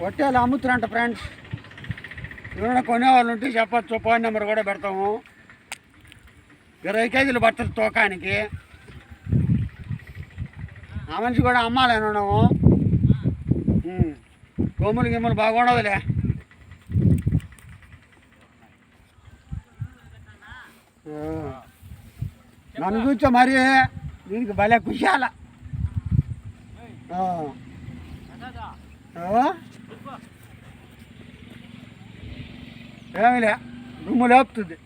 పొట్టేలు అమ్ముతున్నంట ఫ్రెండ్స్ ఎవరైనా కొనేవాళ్ళు ఉంటే చెప్పచ్చు. ఫోన్ నెంబర్ కూడా పెడతాము. ఇరవై కేజీలు పడుతుంది తూకానికి. ఆ మనిషి కూడా అమ్మాలని ఉన్నాము. ఉమ్. కొమ్ములు గిమ్ములు బాగుండదులే. నన్ను చూచో మరి దీనికి భలే కుషాల ఆ. లే ఏమిలే దుమ్ము లేపుతుంది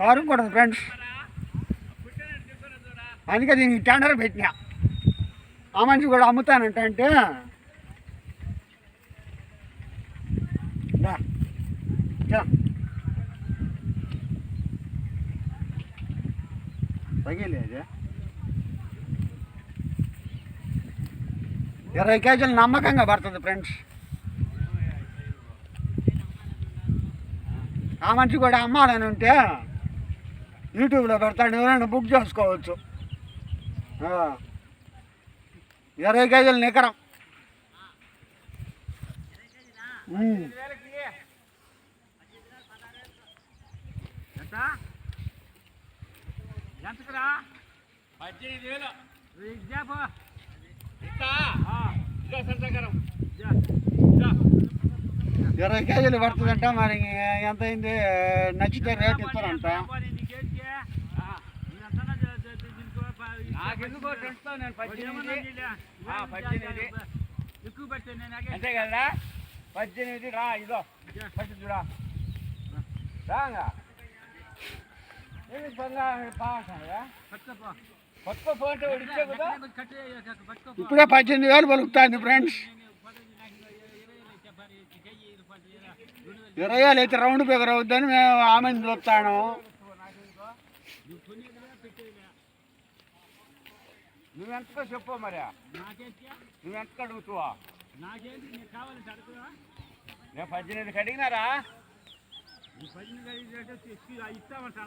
కారు కూడా ఫ్రెండ్స్ అందుకే దీనికి టెండర్ పెట్టినా ఆ మనిషి కూడా అమ్ముతానంట అంటే రా. తగిలేదు ఇరవై కేజీలు నమ్మకంగా పడుతుంది ఫ్రెండ్స్ ఆ మనిషి కూడా అమ్మాలని ఉంటే యూట్యూబ్లో పెడతాడు ఎవరైనా బుక్ చేసుకోవచ్చు. ఆ. ఇరవై కేజీలు నికరం. ఎంతకురా? పద్దెనిమిది వేలు. ఇద్దాపో ఇదో సంతకరం ఇరవై కేజీలు పడుతుందంట మరి ఎంత అయింది? నచ్చితే రేట్ ఇస్తారంట. అంతే కదా పద్దెనిమిది రా ఇదో. పద్దెనిమిది రా. రాగా. ఇప్పుడే పద్దెనిమిది వేలు పలుకుతుంది ఫ్రెండ్స్. ఇరవై అయితే రౌండ్ ఫిగర్ అవుద్దని మేము ఆమెను చూస్తాను నువ్వెంతకో చెప్పు మరి. నువ్వెంత అడుగుతావా నాకేంటి నీకు కావాలంటే నేను పద్దెనిమిదికి అడిగినారా ఇస్తామంటా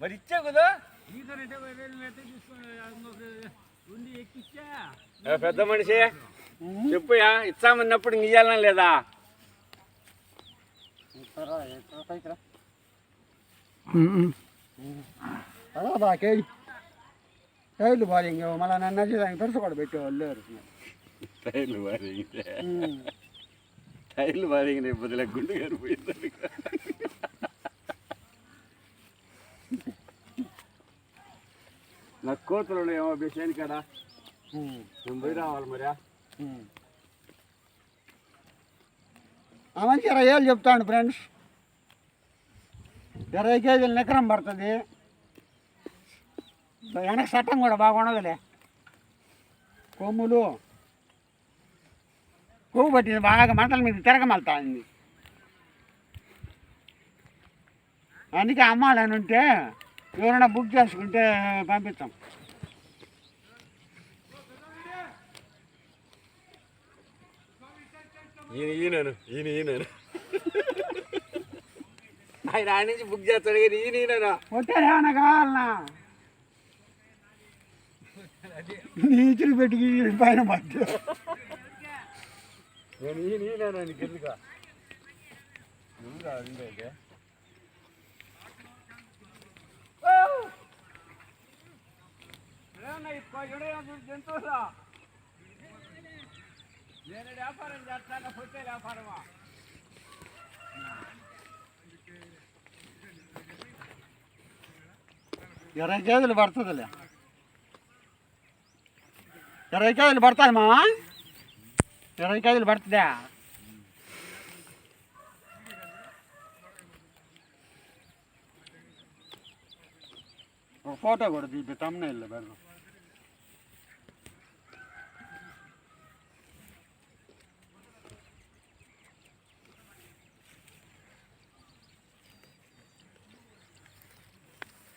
మరి ఇచ్చా కదా? నీతోనంటే వేలు అయితే తీసుకొని ఇంకొక ఉండి ఎక్కిచ్చా ఏ పెద్ద మనిషి చెప్పుయా ఇచ్చామన్నప్పుడు ఇంక ఇయ్యాలనా లేదా టైర్లు బాగా ఇంక మళ్ళీ నన్ను నచ్చి దానికి పెరుసు కూడా పెట్టేవాళ్ళు లేరు టైర్లు వారింగ్ ఉమ్. టైర్లు వారింగ్ బదులు గుండు గారిపోయింది నాకు కోతలు ఏమో విషయాన్ని కాడా. నేను పోయి రావాలి మరి. మంచి ఇరవై వేలు చెప్తాను ఫ్రెండ్స్. ఇరవై కేజీలు నికరం పడుతుంది. వెనక చట్టం కూడా బాగుండదులే. కొమ్ములు. కొవ్వు పట్టింది బాగా మంటల మీద తిరగమలుతుంది. అందుకే అమ్మాలని ఉంటే ఎవరైనా బుక్ చేసుకుంటే పంపిస్తాం. ఈయన ఈయనను ఈయన ఈయనను. ఆయన ఆయన నుంచి బుక్ చేస్తాడు కానీ ఈయన ఈయనను. పొట్టేలు ఏమైనా కావాలనా నీచులు పెట్టి పైన పట్టు నేను ఈయన ఈయనను నీకు ఎందుకు? ముందు జంతువులా. నేను వ్యాపారం చేస్తాను పొట్టే వ్యాపారమా? ఇరవై కేజీలు పడుతుందిలే. ఇరవై కేజీలు పడుతుంది మావా ఇరవై కేజీలు పడుతుందా? ఒక ఫోటో కూడా తీపి తమ్ముళ్ళు బెల్లం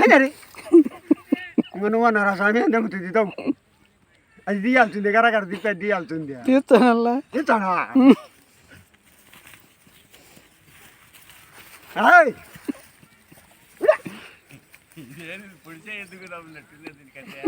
hanya re ngono wana rasanya ndak mesti ditau aji dia altun dia gara gara dipe dia altun dia itu lah itu lah hai ಏನು ಪುಡಿಸೆ ಎದ್ದು ನಾವು ಲಟ್ಟಿನ ತಿನ್ಕತ್ತೆ